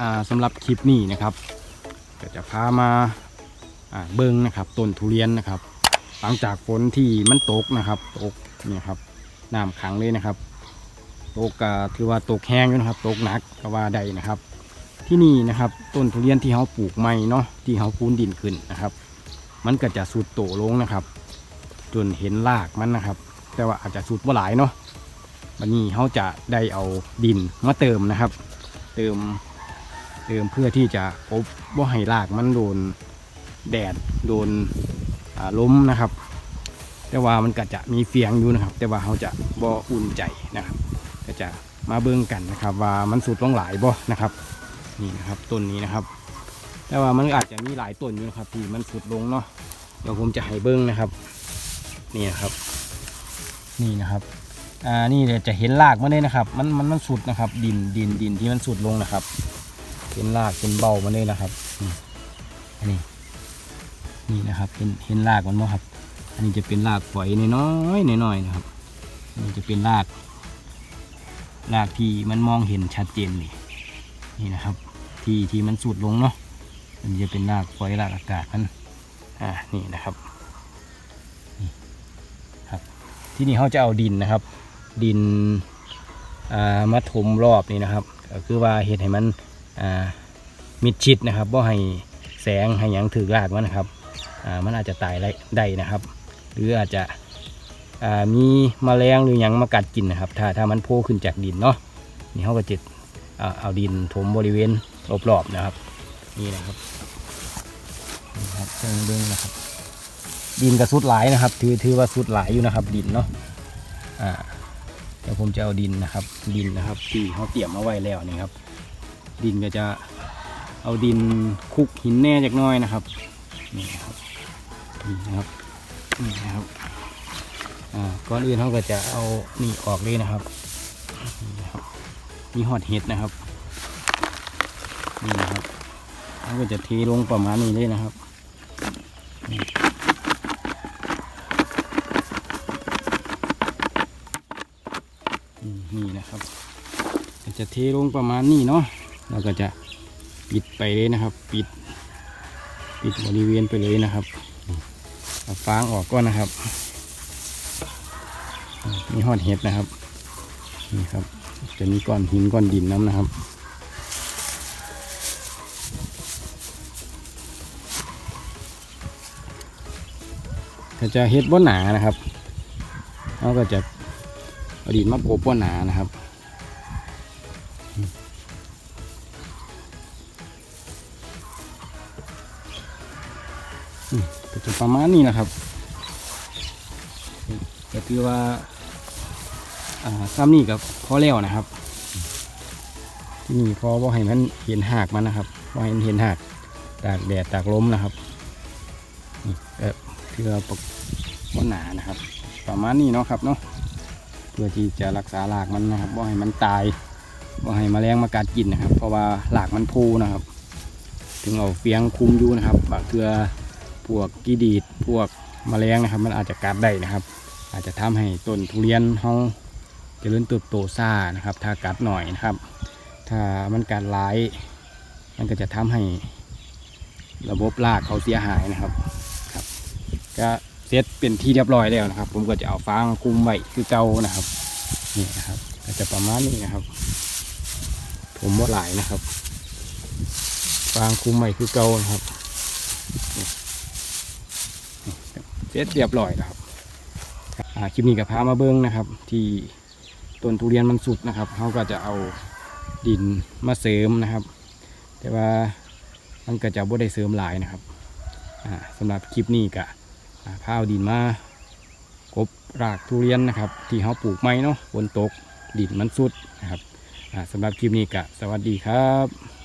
อ่าสำหรับคลิปนี้นะครับก็จะพามาเบิ้งนะครับต้นทุเรียนนะครับ หลังจากฝนที่มันตกนะครับตกเนี่ยครับน้ำขังเลยนะครับตกก็ถือว่าตกแห้งอยู่นะครับตกหนักก็ว่าได้นะครับ ที่นี่นะครับต้นทุเรียนที่เขาปลูกใหม่เนาะที่เขาปูนดินขึ้นนะครับ มันก็จะสุดโตลงนะครับ จนเห็นรากมันนะครับ แต่ว่าอาจจะสุดว่าหลายเนาะวันนี้เขาจะได้เอาดินมาเติมนะครับ เติม เติมเพื่อที่จะอบว่าให้รากมันโดนแดดโดนล้มนะครับ แต่ว่ามันก็จะมีเฟียงอยู่นะครับ แต่ว่าเขาจะบ่อุ่นใจนะครับ ก็จะมาเบิ่งกันนะครับ ว่ามันสุดลงหลายบ่นะครับนี่นะครับต้นนี้นะครับ แต่ว่ามันอาจจะมีหลายต้นอยู่นะครับที่มันสุดลงเนาะเดี๋ยวผมจะให้เบิ้งนะครับ นี่นะครับ นี่นะครับอ่านี่เดี๋ยวจะเห็นรากมันเลยนะครับ มันมันมันสุดนะครับ ดินดินดินที่มันสุดลงนะครับ เห็นรากเป็นเบามันเลยนะครับอันนี้นี่นะครับเห็นเห็นรากมันมั้ครับ อันนี้จะเป็นรากฝอยน้อยๆน้อยๆนะครับอันนี้จะเป็นรากรากที่มันมองเห็นชัดเจนนี่นี่นะครับ ที่ที่มันสุดลงเนาะมันจะเป็นรากฝอยรากอากาศมันอ่านี่นะครับนี่ครับ ที่นี่เขาจะเอาดินนะครับ ดินอ่ามาถมรอบนี่นะครับก็คือว่าเห็ดให้มัน มิดชิดนะครับว่าให้แสงให้หยังถือรากมันนะครับอ่ามันอาจจะตายได้นะครับ หรืออาจจะอ่ามีแมลงหรือหยังมากัดกินนะครับ ถ้าถ้ามันโผล่ขึ้นจากดินเนาะนี่เขาก็จะเอาดินถมบริเวณรอบๆนะครับ นี่นะครับนี่ครับเชิงเบิ้งนะครับ ดินกระสุดหลายนะครับ ถือถือว่าสุดหลายอยู่นะครับ ดินเนาะอ่าเดี๋ยวผมจะเอาดินนะครับ ดินนะครับที่เขาเตรียมเอาไว้แล้วนี่ครับ ดินก็จะเอาดินคลุกหินแน่จากน้อยนะครับนี่นะครับนี่นะครับนี่นะครับอ่าก่อนอื่นเขาก็จะเอานี่ออกเลยนะครับนี่ครับมีหอดเห็ดนะครับนี่นะครับเขาก็จะเทลงประมาณนี้เลยนะครับนี่นะครับ จะเทลงประมาณนี้เนาะ เราก็จะปิดไปเลยนะครับ ปิด ปิดบริเวณไปเลยนะครับเอาฟางออกก่อนนะครับมีหอดเห็ดนะครับนี่ครับจะมีก้อนหินก้อนดินน้ำนะครับถ้าจะเฮ็ดบ่หนานะครับเราก็จะอดินมาโปะบ่หนานะครับ ก็จะประมาณนี้นะครับก็คือว่าซ้ำนี่กับพอแล้วนะครับ ที่นี่พอว่าให้มันเห็นหากมันนะครับว่าให้มันเห็นหากตากแดดตากลมนะครับนี่ก็คือว่าปกว่าหนานะครับ ประมาณนี้เนาะครับเนาะเพื่อที่จะรักษาหลากมันนะครับว่าให้มันตายว่าให้มแมลงมากัดกินนะครับ เพราะว่าหลากมันพูนะครับ ถึงเอาเฟียงคุมอยู่นะครับบางเทือ พวกกีดีดพวกแมลงนะครับ มันอาจจะกัดได้นะครับ อาจจะทำให้ต้นทุเรียนเฮาเจริญเติบโตซ่านะครับ ถ้ากัดหน่อยนะครับ ถ้ามันกัดร้าย มันก็จะทำให้ระบบรากเขาเสียหายนะครับครับ ก็เสร็จเป็นที่เรียบร้อยแล้วนะครับ ผมก็จะเอาฟางคุมไว้คือเก่านะครับนี่นะครับก็จะประมาณนี้นะครับ ผมว่าหลายนะครับ ฟางคุมใหม่คือเก่านะครับนี่นี่ เสร็จเรียบร้อยแล้วครับคลิปนี้กับพามาเบิ้งนะครับ ที่ต้นทุเรียนมันสุดนะครับเขาก็จะเอาดินมาเสริมนะครับ แต่ว่ามันก็จะบ่ได้เสริมหลายนะครับอ่าสำหรับคลิปนี้ก็อ่าพาเอาดินมากบรากทุเรียนนะครับ ที่เขาปลูกไม้เนาะฝนตกดินมันสุดนะครับอ่าสำหรับคลิปนี้ก็สวัสดีครับ